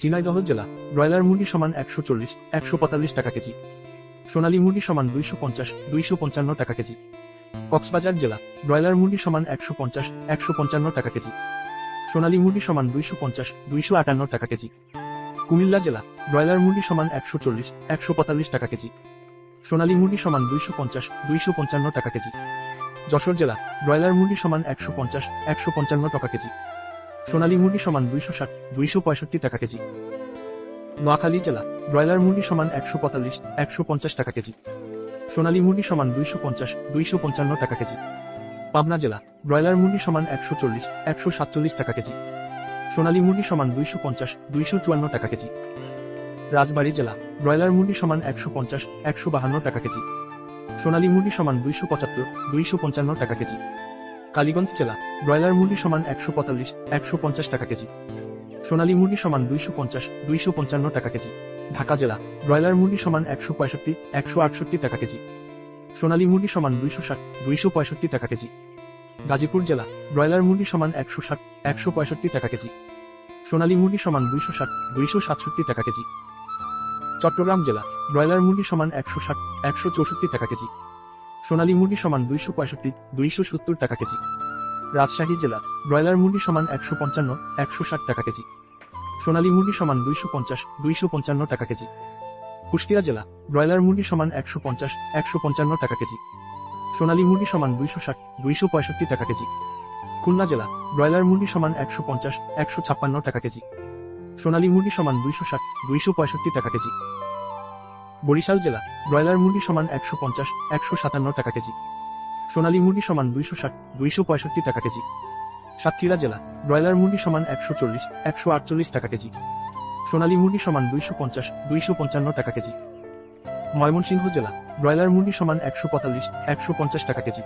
ঝিনাইদহ জেলা, ব্রয়লার মুরগি সমান একশো চল্লিশ, একশো পঁয়তাল্লিশ টাকা কেজি। সোনালী মুরগি সমান দুইশো পঞ্চাশ, দুইশো পঞ্চান্ন টাকা কেজি। কক্সবাজার জেলা, ব্রয়লার মুরগি সমান একশো পঞ্চাশ, একশো পঞ্চান্ন টাকা কেজি। সোনালী মুরগি সমান দুইশো পঞ্চাশ, দুইশো আটান্ন টাকা কেজি। কুমিল্লা জেলা, ব্রয়লার মুরগি সমান একশো চল্লিশ, একশো পঁয়তাল্লিশ টাকা কেজি। সোনালী মুরগি সমান দুইশো পঞ্চাশ, দুইশো পঞ্চান্ন টাকা কেজি। যশোর জেলা, ব্রয়লার মুরগি সমান একশো পঞ্চাশ, একশো পঞ্চান্ন টাকা কেজি। সোনালী মুরগি সমান দুইশো ষাট, দুইশো পঁয়ষট্টি টাকা কেজি। নোয়াখালী জেলা, ব্রয়লার মুরগি সমান একশো পঁয়তাল্লিশ, একশো পঞ্চাশ টাকা কেজি। সোনালী মুরগি সমান দুইশো পঞ্চাশ, দুইশো পঞ্চান্ন টাকা কেজি। পাবনা জেলা, ব্রয়লার মুরগি সমান একশো চল্লিশ, একশো সাতচল্লিশ টাকা কেজি। সোনালী মুরগি সমান দুইশো পঞ্চাশ, দুইশো চুয়ান্ন টাকা কেজি। রাজবাড়ী জেলা, ব্রয়লার মুরগি সমান একশো পঞ্চাশ, একশো বাহান্ন টাকা কেজি। সোনালী মুরগি সমান দুইশো পঁচাত্তর, দুইশো পঞ্চান্ন টাকা কেজি। কালীগঞ্জ জেলা, ব্রয়লার মুরগি সমান একশো পঁয়তাল্লিশ, একশো পঞ্চাশ টাকা কেজি। সোনালী মুরগি সমান দুইশো পঞ্চাশ, দুইশো পঞ্চান্ন টাকা কেজি। ঢাকা জেলা, ব্রয়লার মুরগি সমান একশো পঁয়ষট্টি, একশো আটষট্টি টাকা কেজি। সোনালী মুরগি সমান দুইশো ষাট, দুইশো পঁয়ষট্টি টাকা কেজি। গাজীপুর জেলা, ব্রয়লার মুরগি সমান একশো ষাট, একশো পঁয়ষট্টি টাকা কেজি। সোনালী মুরগি সমান দুইশো ষাট, দুইশো সাতষট্টি টাকা কেজি। চট্টগ্রাম জেলা, ব্রয়লার মুরগি সমান একশো ষাট, একশো চৌষট্টি টাকা কেজি। সোনালী মুরগি সমান দুইশো পঁয়ষট্টি, দুইশো সত্তর টাকা কেজি। রাজশাহী জেলা, ব্রয়লার মুরগি সমান একশো পঞ্চান্ন, একশো ষাট টাকা কেজি। সোনালী মুরগি সমান দুইশো পঞ্চাশ, দুইশো পঞ্চান্ন টাকা কেজি। কুষ্টিয়া জেলা, ব্রয়লার মুরগি সমান একশো পঞ্চাশ, একশো পঞ্চান্ন টাকা কেজি। সোনালী মুরগি সমান দুইশো ষাট, দুইশো পঁয়ষট্টি টাকা কেজি। খুলনা জেলা, ব্রয়লার মুরগি সমান একশো পঞ্চাশ, একশো ছাপ্পান্ন টাকা কেজি। সোনালী মুরগি সমান দুইশো ষাট, দুইশো পঁয়ষট্টি টাকা কেজি। বরিশাল জেলা, ব্রয়লার মুরগি সমান একশো পঞ্চাশ, একশো সাতান্ন টাকা কেজি। সোনালী মুরগি সমান দুইশো ষাট, দুইশো পঁয়ষট্টি টাকা কেজি। সাতক্ষীরা জেলা, ব্রয়লার মুরগি সমান একশো চল্লিশ, একশো আটচল্লিশ টাকা কেজি। সোনালী মুরগি সমান দুইশো পঞ্চাশ, দুইশো পঞ্চান্ন টাকা কেজি। ময়মনসিংহ জেলা, ব্রয়লার মুরগি সমান একশো পঁয়তাল্লিশ, একশো পঞ্চাশ টাকা কেজি।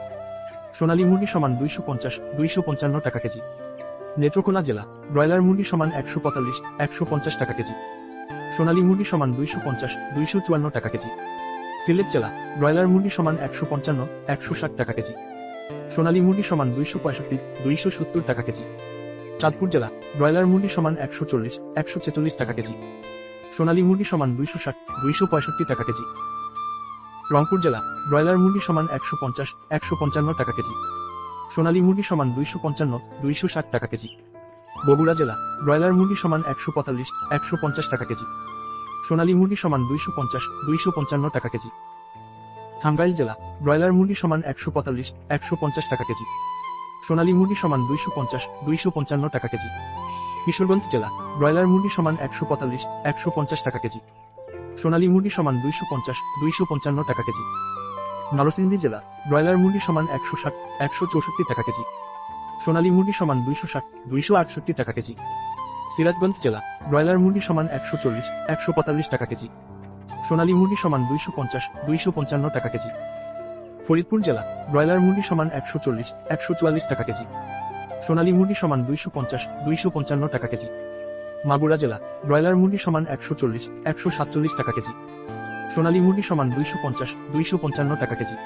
সোনালী মুরগি সমান দুইশো পঞ্চাশ, দুইশো পঞ্চান্ন টাকা কেজি। নেত্রকোনা জেলা, ব্রয়লার মুরগি সমান একশো পঁয়তাল্লিশ, একশো পঞ্চাশ টাকা কেজি। সোনালী মুরগি সমান দুইশো পঞ্চাশ, দুইশো চুয়ান্ন টাকা কেজি। সিলেট জেলা, ব্রয়লার মুরগি সমান একশো পঞ্চান্ন, একশো ষাট টাকা কেজি। সোনালী মুরগি সমান দুইশো পঁয়ষট্টি, দুইশো সত্তর টাকা কেজি। চাঁদপুর জেলা, ব্রয়লার মুরগি সমান একশো চল্লিশ, একশো ছেচল্লিশ টাকা কেজি। সোনালী মুরগি সমান দুইশো ষাট, দুইশো পঁয়ষট্টি টাকা কেজি। রংপুর জেলা, ব্রয়লার মুরগি সমান একশো পঞ্চাশ, একশো পঞ্চান্ন টাকা কেজি। সোনালী মুরগি সমান দুইশো পঞ্চান্ন, দুইশো ষাট টাকা কেজি। বগুড়া জেলা, ব্রয়লার মুরগি সমান একশো পঁয়তাল্লিশ, একশো পঞ্চাশ টাকা কেজি। সোনালী মুরগি সমান দুইশো পঞ্চাশ, দুইশো পঞ্চান্ন টাকা কেজি। টাঙ্গাইল জেলা, ব্রয়লার মুরগি সমান একশো পঁয়তাল্লিশ, একশো পঞ্চাশ টাকা কেজি। সোনালী মুরগি সমান দুইশো পঞ্চাশ, দুইশো পঞ্চান্ন টাকা কেজি। কিশোরগঞ্জ জেলা, ব্রয়লার মুরগি সমান একশো পঁয়তাল্লিশ, একশো পঞ্চাশ টাকা কেজি। সোনালী মুরগি সমান দুইশো পঞ্চাশ, দুইশো পঞ্চান্ন টাকা কেজি। নরসিংদী জেলা, ব্রয়লার মুরগি সমান একশো ষাট, একশো চৌষট্টি টাকা কেজি। সোনালী মুরগি সমান দুইশো ষাট, দুইশো আটষট্টি টাকা কেজি। সিরাজগঞ্জ জেলা, ব্রয়লার মুরগি সমান একশো চল্লিশ, একশো পঁয়তাল্লিশ টাকা কেজি। সোনালী মুরগি সমান দুইশো পঞ্চাশ, দুইশো পঞ্চান্ন টাকা কেজি। ফরিদপুর জেলা, ব্রয়লার মুরগি সমান একশো চল্লিশ, একশো চুয়াল্লিশ টাকা কেজি। সোনালী মুরগি সমান দুইশো পঞ্চাশ, দুইশো পঞ্চান্ন টাকা কেজি। মাগুরা জেলা, ব্রয়লার মুরগি সমান একশো চল্লিশ, একশো সাতচল্লিশ টাকা কেজি। সোনালী মুরগি সমান দুইশো পঞ্চাশ, দুইশো পঞ্চান্ন টাকা কেজি।